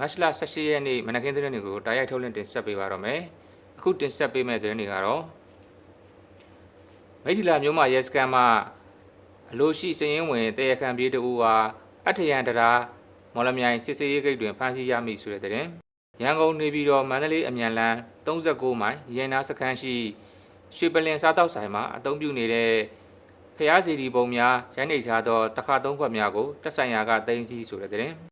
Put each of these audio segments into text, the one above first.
မတ်လ18ရက်နေ့မနက်ခင်းသတင်းတွေကိုတားရိုက်ထုတ်လင်းတင်ဆက်ပေးပါတော့မယ်အခုတင်ဆက်ပေးမယ့်သတင်းတွေကတော့မိထီလာမြို့မှာရဲစခန်းမှာအလို့ရှိစရင်ဝင်တရခံပြေးတူဟာအထရန်တရာမော်လမြိုင်စစ်စေးရေးဂိတ်တွင်ဖမ်းဆီးရမိဆိုတဲ့သတင်းရန်ကုန်နေပြည်တော်မန္တလေးအမြန်လန်း39မိုင်ရန်နာစခန်းရှိရွှေပလင်စားတောက်ဆိုင်မှာအသုံးပြုနေတဲ့ဖျားစီဒီပုံများရိုင်းနေထားသောတခါသုံးခွက်များကိုတက်ဆိုင်ရာကတင်စီဆိုတဲ့သတင်း။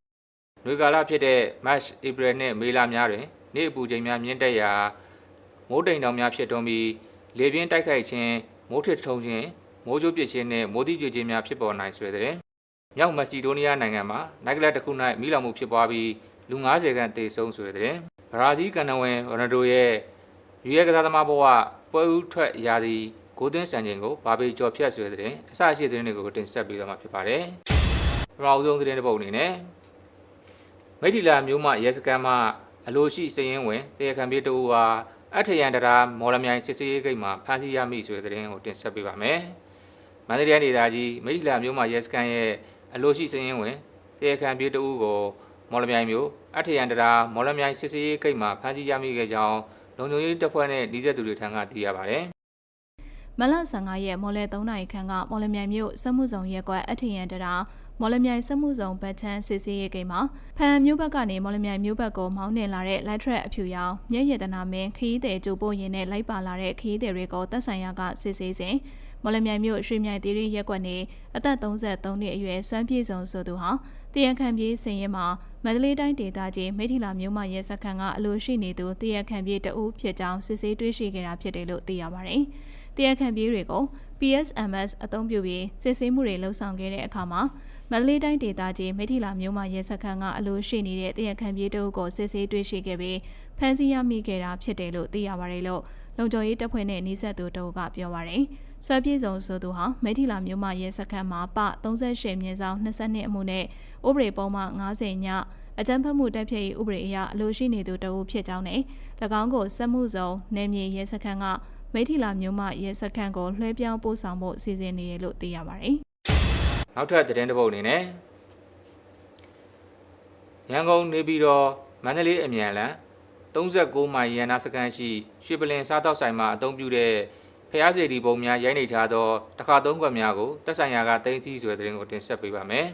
နှွေကာလဖြစ်တဲ့ March, April နဲ့မေလများတွင်နေ့အပူချိန်များမြင့်တက်ရာမိုးတိမ်တောင်များဖြစ်ထွန်းပြီးလေပြင်းတိုက်ခိုက်ခြင်းမိုးထစ်ထုံခြင်းမိုးကြိုးပစ်ခြင်းနဲ့မိုးတိကျွေခြင်းများဖြစ်ပေါ်နိုင်ဆွဲတဲ့။မြောက်မက်ဆီဒိုးနီးယားနိုင်ငံမှာနိုက်ကလပ်တစ်ခု၌မိလောင်မှုဖြစ်ပွားပြီးလူ90ခန့်သေဆုံးဆိုတဲ့။ဘရာဇီးကန်နဝင်ရိုနယ်ဒိုရဲ့ယူရဲကစားသမားဘဝပွဲဦးထွက်ရာသီဂိုးသွင်းစံချိန်ကိုဘာပေကျော်ဖြတ်ဆွဲတဲ့အစရှိတဲ့သတင်းတွေကိုတင်ဆက်ပေးသွားမှာဖြစ်ပါတယ်။ပထမအဆုံးသတင်းတစ်ပုဒ်အနေနဲ့ မိထီလာမျိုးမှရဲစခန်းမှအလိုရှိစည်ရင်ဝင်တရားခံပြေးတူဟာအထရန်တရာမော်လမြိုင်စစ်စေးရေးဂိတ်မှာဖမ်းဆီးရမိဆိုတဲ့သတင်းကိုတင်ဆက်ပေးပါမယ်။မန္တလေးဒေသကြီးမိထီလာမျိုးမှရဲစခန်းရဲ့အလိုရှိစည်ရင်ဝင်တရားခံပြေးတူကိုမော်လမြိုင်မျိုးအထရန်တရာမော်လမြိုင်စစ်စေးရေးဂိတ်မှာဖမ်းဆီးရမိခဲ့ကြောင်းလုံခြုံရေးတပ်ဖွဲ့နဲ့နှီးစပ်သူတွေထံကသိရပါတယ်။မလ15ရက်မော်လဲ3နိုင်ခန်းကမော်လမြိုင်မြို့စက်မှုဆောင်ရက်ကွက်အထရန်တရာ မော်လမြိုင်စက်မှုဆောင်ဘတ်ချန်းစစ်စေးရေးကိန်းမှာဖန်မြို့ဘက်ကနေမော်လမြိုင်မြို့ဘက်ကိုမောင်းနှင်လာတဲ့လိုက်ထရက်အဖြူရောင်မျက်ရည်တနာမင်းခရီးသည်ကြိုပို့ရင်နဲ့လိုက်ပါလာတဲ့ခရီးသည်တွေကိုတပ်ဆိုင်ရာကစစ်ဆေးစဉ်မော်လမြိုင်မြို့ရွှေမြိုင်တီရီရက်ကွက်နေအသက်33နှစ်အရွယ်စွမ်းပြေဆုံးဆိုသူဟာတရခန့်ပြေးစင်ရင်မှာမန္တလေးတိုင်းဒေသကြီးမိထီလာမြို့မှာရဲစခန်းကအလိုရှိနေသူတရခန့်ပြေးတအူးဖြစ်ကြောင်းစစ်ဆေးတွေ့ရှိခဲ့တာဖြစ်တယ်လို့သိရပါတယ်။တရားခံပြေးတွေကို PSMS အသုံးပြုပြီးစစ်ဆေးမှုတွေလှုပ်ဆောင်ခဲ့တဲ့အခါမှာ မန္တလေးတိုင်းဒေသကြီးမိထီလာမြို့မှာရဲစခန်းကအလိုရှိနေတဲ့တရားခံပြေးတို့ကိုစစ်ဆေးတွေ့ရှိခဲ့ပြီးဖမ်းဆီးရမိခဲ့တာဖြစ်တယ်လို့သိရပါတယ်လို့လုံခြုံရေးတပ်ဖွဲ့နဲ့နှိစက်သူတို့ကပြောပါတယ်။ဆွဲပြေဆုံးဆိုသူဟာမိထီလာမြို့မှာရဲစခန်းမှာပ38မြင်းဆောင်22အမှုနဲ့ဥပဒေပုံမှ90ညအကြမ်းဖက်မှုတိုက်ဖျက်ရေးဥပဒေအရအလိုရှိနေသူတအုပ်ဖြစ်ကြောင်းနဲ့၎င်းကိုစက်မှုစုံနယ်မြေရဲစခန်းကမိထီလာမြို့မှရဲစခန်းကိုလွှဲပြောင်းပို့ဆောင်ဖို့စီစဉ်နေတယ်လို့သိရပါတယ်။ နောက်ထပ်သတင်းတစ်ပုဒ်အနေနဲ့ရန်ကုန်နေပြည်တော်မန္တလေးအမြန်လန်39မိုင်ရန်နာစကန်ရှိရွှေပလင်စားတောက်ဆိုင်မှာအသုံးပြုတဲ့ဖျားစီဒီပုံများရိုက်နေထားသောတခါသုံးခွက်များကိုတက်ဆိုင်ရာကတင်းစီဆိုတဲ့သတင်းကိုတင်ဆက်ပေးပါမယ်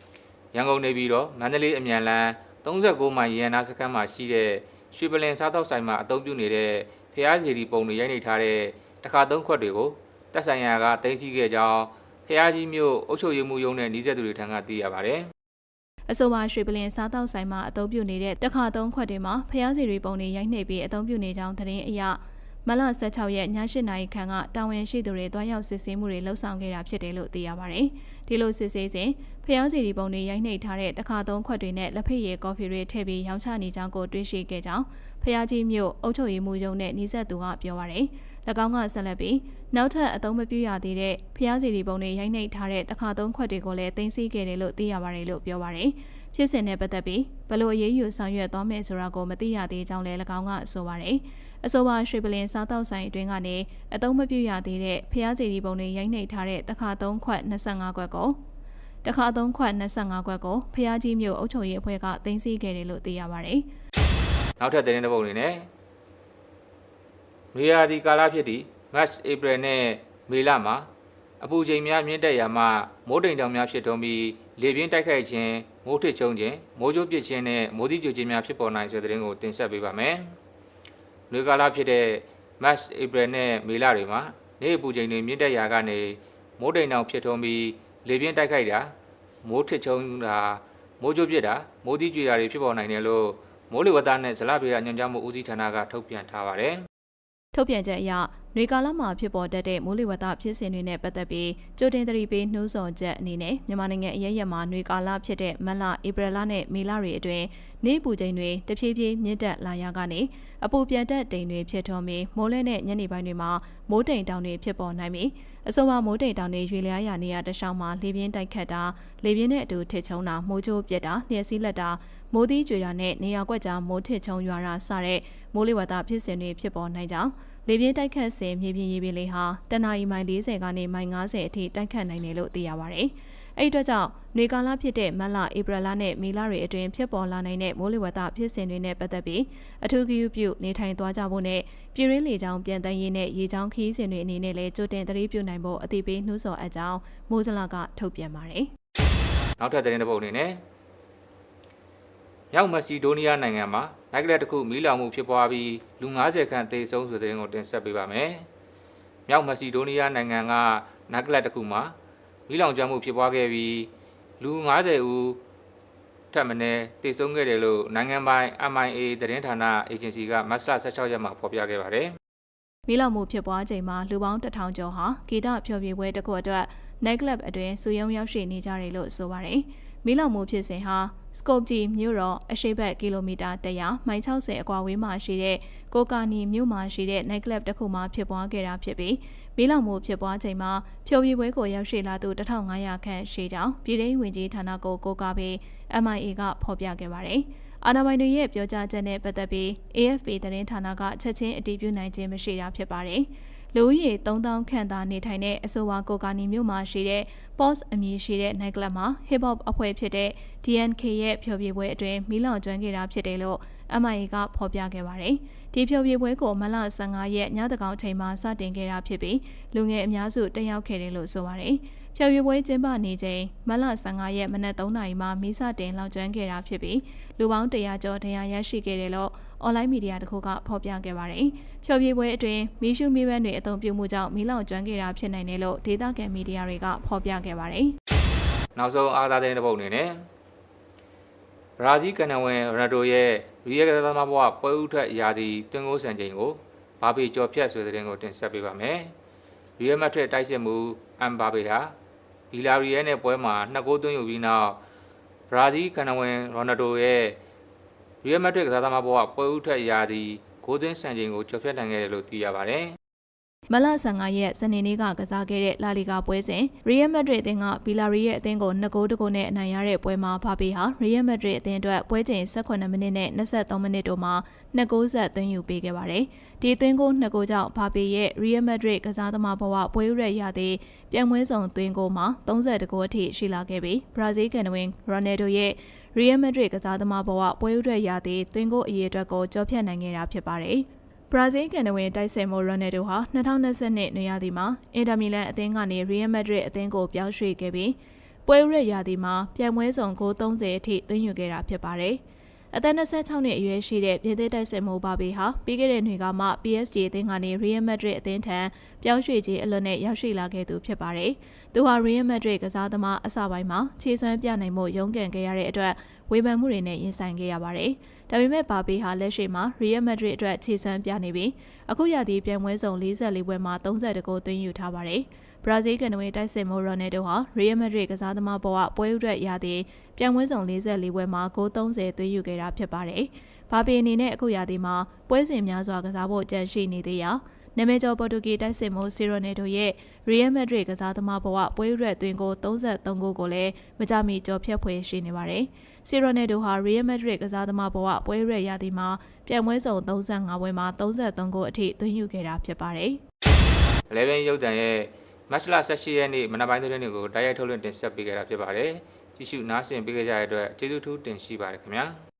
။ရန်ကုန်နေပြည်တော်မန္တလေးအမြန်လန်39မိုင်ရန်နာစကန်မှာရှိတဲ့ရွှေပလင်စားတောက်ဆိုင်မှာအသုံးပြုနေတဲ့ဖျားစီဒီပုံတွေရိုက်နေထားတဲ့တခါသုံးခွက်တွေကိုတက်ဆိုင်ရာကတင်းစီခဲ့ကြောင်း ဖျားကြီးမြို့အုပ်ချုပ်ရေးမှူးရုံးနဲ့နှီးစပ်သူတွေထံကသိရပါတယ်။အဆိုပါရွှေပလင်စားတောက်ဆိုင်မှာအသုံးပြုနေတဲ့တခါသုံးခွက်တွေမှာဖျားစီရီပုံတွေရိုက်နှိပ်ပြီးအသုံးပြုနေကြောင်းသတင်းအရမလ16ရက်ည8နာရီခန့်ကတာဝန်ရှိသူတွေတွားရောက်စစ်ဆေးမှုတွေလှုပ်ဆောင်ခဲ့တာဖြစ်တယ်လို့သိရပါတယ်။ဒီလိုစစ်ဆေးစဉ်ဖျားစီရီပုံတွေရိုက်နှိပ်ထားတဲ့တခါသုံးခွက်တွေနဲ့လက်ဖက်ရည်ကော်ဖီတွေထည့်ပြီးရောင်းချနေကြောင်းကိုတွေ့ရှိခဲ့ကြောင်းဖျားကြီးမြို့အုပ်ချုပ်ရေးမှူးရုံးနဲ့နှိစက်သူကပြောပါရယ်။၎ င်းကဆက်လက်ပြီးနောက်ထပ်အသုံးမပြုရသေးတဲ့ဖျားစီရီပုံတွေရိုက်နှိပ်ထားတဲ့တခါသုံးခွက်တွေကိုလည်းတင်စီခဲ့တယ်လို့သိရပါတယ်လို့ပြောပါရယ်။ဖြစ်စဉ်နဲ့ပတ်သက်ပြီးဘလို့အရေးယူဆောင်ရွက်သွားမယ်ဆိုတာကိုမသိရသေးကြောင်းလည်း၎င်းကဆိုပါရယ်။အဆိုပါရွှေပလင်စားတောက်ဆိုင်အတွင်းကနေအသုံးမပြုရသေးတဲ့ဖျားစီရီပုံတွေရိုက်နှိပ်ထားတဲ့တခါသုံးခွက်25ခွက်ကိုတခါသုံးခွက်25ခွက်ကိုဖျားကြီးမြို့အုပ်ချုပ်ရေးအဖွဲ့ကတင်စီခဲ့တယ်လို့သိရပါတယ်။နောက်ထပ်သတင်းတစ်ပုဒ်အနေနဲ့ မေယာဒီကာလဖြစ်သည့် March April နဲ့မေလမှာအပူချိန်များမြင့်တက်ရာမှမိုးတိမ်တောင်များဖြစ်ထွန်းပြီးလေပြင်းတိုက်ခိုက်ခြင်းမိုးထစ်ချုံခြင်းမိုးကြိုးပစ်ခြင်းနဲ့မိုးသီးကြိုခြင်းများဖြစ်ပေါ်နိုင်ဆိုတဲ့သတင်းကိုတင်ဆက်ပေးပါမယ်။လူကာလဖြစ်တဲ့ March April နဲ့မေလတွေမှာနေ့အပူချိန်တွေမြင့်တက်ရာကနေမိုးတိမ်တောင်ဖြစ်ထွန်းပြီးလေပြင်းတိုက်ခိုက်တာမိုးထစ်ချုံတာမိုးကြိုးပစ်တာမိုးသီးကြွေတာတွေဖြစ်ပေါ်နိုင်တယ်လို့မိုးလေဝသနဲ့ဇလဗေဒညွှန်ကြားမှုဦးစီးဌာနကထုတ်ပြန်ထားပါတယ်။ ထုတ်ပြန်ချက်အရနေကာလမှာဖြစ်ပေါ်တတ်တဲ့မိုးလေဝသဖြစ်စဉ်တွေနဲ့ပတ်သက်ပြီးကြိုတင်သတိပေးနှိုးဆော်ချက်အနေနဲ့မြန်မာနိုင်ငံအရရက်မှာနေကာလဖြစ်တဲ့မတ်လ၊ဧပြီလနဲ့မေလတွေအတွင်းနေပူချိန်တွေတဖြည်းဖြည်းမြင့်တက်လာရာကနေအပူပြန်တက်တိမ်တွေဖြစ်ထွန်းပြီးမိုးလဲနဲ့ညနေပိုင်းတွေမှာမိုးတိမ်တောင်တွေဖြစ်ပေါ်နိုင်ပြီး အဆိုပါမိုးတိမ်တောင်တွေရွေလျားရာနေရာတခြားမှာလေပြင်းတိုက်ခတ်တာလေပြင်းနဲ့အတူထစ်ချုံတာမိုးကြိုးပြက်တာလျှက်စီးလက်တာမိုးသီးကြွေတာနဲ့နေရာကွက်ကြားမိုးထစ်ချုံရွာတာစတဲ့မိုးလေဝသဖြစ်စဉ်တွေဖြစ်ပေါ်နိုင်ကြောင်းလေပြင်းတိုက်ခတ်စဉ်မြေပြင်ရေပြင်လေဟာတနအီမိုင်40ကနေမိုင်90အထိတိုက်ခတ်နိုင်တယ်လို့သိရပါဗျ။ အဲ့ဒီအတွက်ကြောင့်နေကာလဖြစ်တဲ့မတ်လဧပြီလနဲ့မေလတွေအတွင်းဖြစ်ပေါ်လာနိုင်တဲ့မိုးလေဝသဖြစ်စဉ်တွေနဲ့ပတ်သက်ပြီးအထူးဂရုပြုနေထိုင်သွားကြဖို့နဲ့ပြည်ရင်းလေကြောင်းပြန်တန်းရေးနဲ့ရေကြောင်းခရီးစဉ်တွေအနေနဲ့လည်းကြိုတင်သတိပြုနိုင်ဖို့အသိပေးနှိုးဆော်အပ်ကြောင်းမိုးစလကထုတ်ပြန်ပါတယ်နောက်ထပ်သတင်းတစ်ပုဒ်အနေနဲ့မြောက်မက်ဆီဒိုးနီးယားနိုင်ငံမှာနိုက်ကလက်တစ်ခုမီးလောင်မှုဖြစ်ပွားပြီးလူ90ခန့်သေဆုံးဆိုတဲ့သတင်းကိုတင်ဆက်ပေးပါမယ်။မြောက်မက်ဆီဒိုးနီးယားနိုင်ငံကနိုက်ကလက်တစ်ခုမှာ မီးလောင်ကျွမ်းမှုဖြစ်ပွားခဲ့ပြီးလူ90ဦးထပ်မံသေဆုံးခဲ့တယ်လို့နိုင်ငံပိုင် MIA သတင်းဌာနအေဂျင်စီကမတ်လ16ရက်မှာဖော်ပြခဲ့ပါတယ်။မီးလောင်မှုဖြစ်ပွားချိန်မှာလူပေါင်း1000ကျော်ဟာဂီတဖျော်ဖြေပွဲတစ်ခုအတွက် night club အတွင်းစုယုံရောက်ရှိနေကြတယ်လို့ဆိုပါတယ်။ မီးလောင်မှုဖြစ်စဉ်ဟာ Skopje မြို့တော်အရှေ့ဘက်ကီလိုမီတာ100မိုင်60အကွာဝေးမှာရှိတဲ့ကိုကာနီမြို့မှာရှိတဲ့ night club တစ်ခုမှာဖြစ်ပွားခဲ့တာဖြစ်ပြီးမီးလောင်မှုဖြစ်ပွားချိန်မှာဖျော်ဖြေပွဲကိုရောက်ရှိလာသူ1500ခန့်ရှိကြောင်းပြည်ထောင်ဝင်ကြီးဌာနကိုကိုကားပြီး MIA ကဖော်ပြခဲ့ပါတယ်။အာဏာပိုင်တွေရဲ့ပြောကြားချက်နဲ့ပတ်သက်ပြီး AFP သတင်းဌာနကချက်ချင်းအတည်ပြုနိုင်ခြင်းမရှိတာဖြစ်ပါတယ်။ လူဦးရေ3000ခန့်သာနေထိုင်တဲ့အဆိုပါကိုကာနီမြို့မှာရှိတဲ့ POS အမည်ရှိတဲ့ night club မှာ hip hop အဖွဲ့ဖြစ်တဲ့ DNK ရဲ့ဖျော်ဖြေပွဲအတွင်းမီးလောင်ကျွမ်းခဲ့တာဖြစ်တယ်လို့ MIA ကဖော်ပြခဲ့ပါတယ်။ဒီဖျော်ဖြေပွဲကိုမလ15ရက်ညသကောင်အချိန်မှာစတင်ခဲ့တာဖြစ်ပြီးလူငယ်အများစုတက်ရောက်ခဲ့တယ်လို့ဆိုပါတယ်။ ဖျော်ဖြေပွဲကျင်းပနေချိန်မလ15ရက်မနက်3နာရီမှာမီးစတင်လောင်ကျွမ်းခဲ့တာဖြစ်ပြီးလူပေါင်း100ကျော်တရားရရှိခဲ့တယ်လို့အွန်လိုင်းမီဒီယာတစ်ခုကဖော်ပြခဲ့ပါတယ်။ဖျော်ဖြေပွဲအတွင်းမီးရှူမီးပန်းတွေအုံပြုမှုကြောင့်မီးလောင်ကျွမ်းခဲ့တာဖြစ်နိုင်တယ်လို့ဒေသခံမီဒီယာတွေကဖော်ပြခဲ့ပါတယ်။နောက်ဆုံးအားသာတဲ့တစ်ပုဒ်အနေနဲ့ဘရာဇီးကန်နဝင်ရိုနယ်ဒိုရဲ့ရီယယ်ကစားသမားဘဝပွဲဥထွက်ရာသီတွင်ကိုစံချိန်ကိုဘာဘီကျော်ဖြတ်ဆိုတဲ့တဲ့ကိုတင်ဆက်ပေးပါမယ်။ရီယယ်မက်ဒရစ်တိုက်စစ်မှုအမ်ဘာဘီဟာ ဗီလာရီယယ်နဲ့ပွဲမှာနှစ်ဂိုးသွင်းယူပြီးနောက်ဘရာဇီးကန်နဝင်ရိုနယ်ဒိုရဲ့ရီယယ်မက်ဒရစ်ကစားသမားဘဝပွဲဥထွက်ရာသီဂိုးသွင်းစံချိန်ကိုကျော်ဖြတ်နိုင်ခဲ့တယ်လို့သိရပါတယ်။ မလ15ရက်စနေနေ့ကကစားခဲ့တဲ့လာလီဂါပွဲစဉ်ရီယယ်မက်ဒရစ်အသင်းကဗီလာရီရဲ့အသင်းကို2ဂိုးတဂိုးနဲ့အနိုင်ရတဲ့ပွဲမှာဘာပေဟာရီယယ်မက်ဒရစ်အသင်းအတွက်ပွဲချိန်18မိနစ်နဲ့23မိနစ်တို့မှာ2ဂိုးဆက်သွင်းယူပေးခဲ့ပါတယ်။ဒီသွင်းဂိုး2ဂိုးကြောင့်ဘာပေရဲ့ရီယယ်မက်ဒရစ်ကစားသမားဘဝပွဲဥရက်ရသည်ပြန်ပွဲဆောင်သွင်းဂိုးမှာ30ဂိုးအထိရှိလာခဲ့ပြီးဘရာဇီးကန်နဝင်ရိုနယ်ဒိုရဲ့ရီယယ်မက်ဒရစ်ကစားသမားဘဝပွဲဥရက်ရသည်သွင်းဂိုးအရေးအတွက်ကိုကြောဖြတ်နိုင်ခဲ့တာဖြစ်ပါတယ်။ ဘရာဇီးကန်နဝင်တိုက်စစ်မိုရိုနယ်ဒိုဟာ2020နှစ်နွေရာသီမှာအင်တာမီလန်အသင်းကနေရီယယ်မက်ဒရစ်အသင်းကိုပြောင်းရွှေ့ခဲ့ပြီးပွဲဥရရာသီမှာပြန်ပွဲဆောင်ဂိုး30အထိသွင်းယူခဲ့တာဖြစ်ပါတယ်။အသက်26နှစ်အရွယ်ရှိတဲ့ပြည်သက်တိုက်စစ်မိုဘာဘီဟာပြီးခဲ့တဲ့နှစ်ကမှ PSG အသင်းကနေရီယယ်မက်ဒရစ်အသင်းထံပြောင်းရွှေ့ခြင်းအလွတ်နဲ့ရောက်ရှိလာခဲ့သူဖြစ်ပါတယ်။သူဟာရီယယ်မက်ဒရစ်ကစားသမားအစပိုင်းမှာခြေစွမ်းပြနိုင်မှုရုန်းကန်ခဲ့ရတဲ့အတွက်ဝေဖန်မှုတွေနဲ့ရင်ဆိုင်ခဲ့ရပါတယ်။ ဒါပေမဲ့ဘာဘေးဟာလက်ရှိမှာရီယယ်မက်ဒရစ်အတွက်ခြေစွမ်းပြနေပြီးအခုရာသီပြန်ပွဲစုံ44ပွဲမှာ32ဂိုးသွင်းယူထားပါတယ်။ဘရာဇီးကန်နဝင်တိုက်စစ်မိုရိုနယ်ဒိုဟာရီယယ်မက်ဒရစ်ကစားသမားဘဝပွဲဥထွက်ရာသီပြန်ပွဲစုံ44ပွဲမှာဂိုး30သွင်းယူခဲ့တာဖြစ်ပါတယ်။ဘာဘေအနေနဲ့အခုရာသီမှာပွဲစဉ်များစွာကစားဖို့ကြံရှိနေသေးရာ နာမည်ကျော်ပေါ်တူဂီတိုက်စစ်မိုးစီရိုနယ်ဒိုရဲ့ရီယယ်မက်ဒရစ်ကစားသမားဘဝပွဲရွက်သွင်းကို33ဂိုးကိုလည်းမကြမီကျော်ဖြတ်ဖွယ်ရှိနေပါတယ်။စီရိုနယ်ဒိုဟာရီယယ်မက်ဒရစ်ကစားသမားဘဝပွဲရွက်ရာသီမှာပြန်ပွဲစုံ35ပွဲမှာ33ဂိုးအထိသွင်းယူခဲ့တာဖြစ်ပါတယ်။11ရုပ်တံရဲ့မတ်လ18ရက်နေ့မနက်ပိုင်းသတင်းတွေကိုတိုက်ရိုက်ထုတ်လွှင့်တင်ဆက်ပေးကြတာဖြစ်ပါတယ်။ကြည့်ရှုနားဆင်ပေးကြတဲ့အတွက်ကျေးဇူးထူးတင်ရှိပါတယ်ခင်ဗျာ။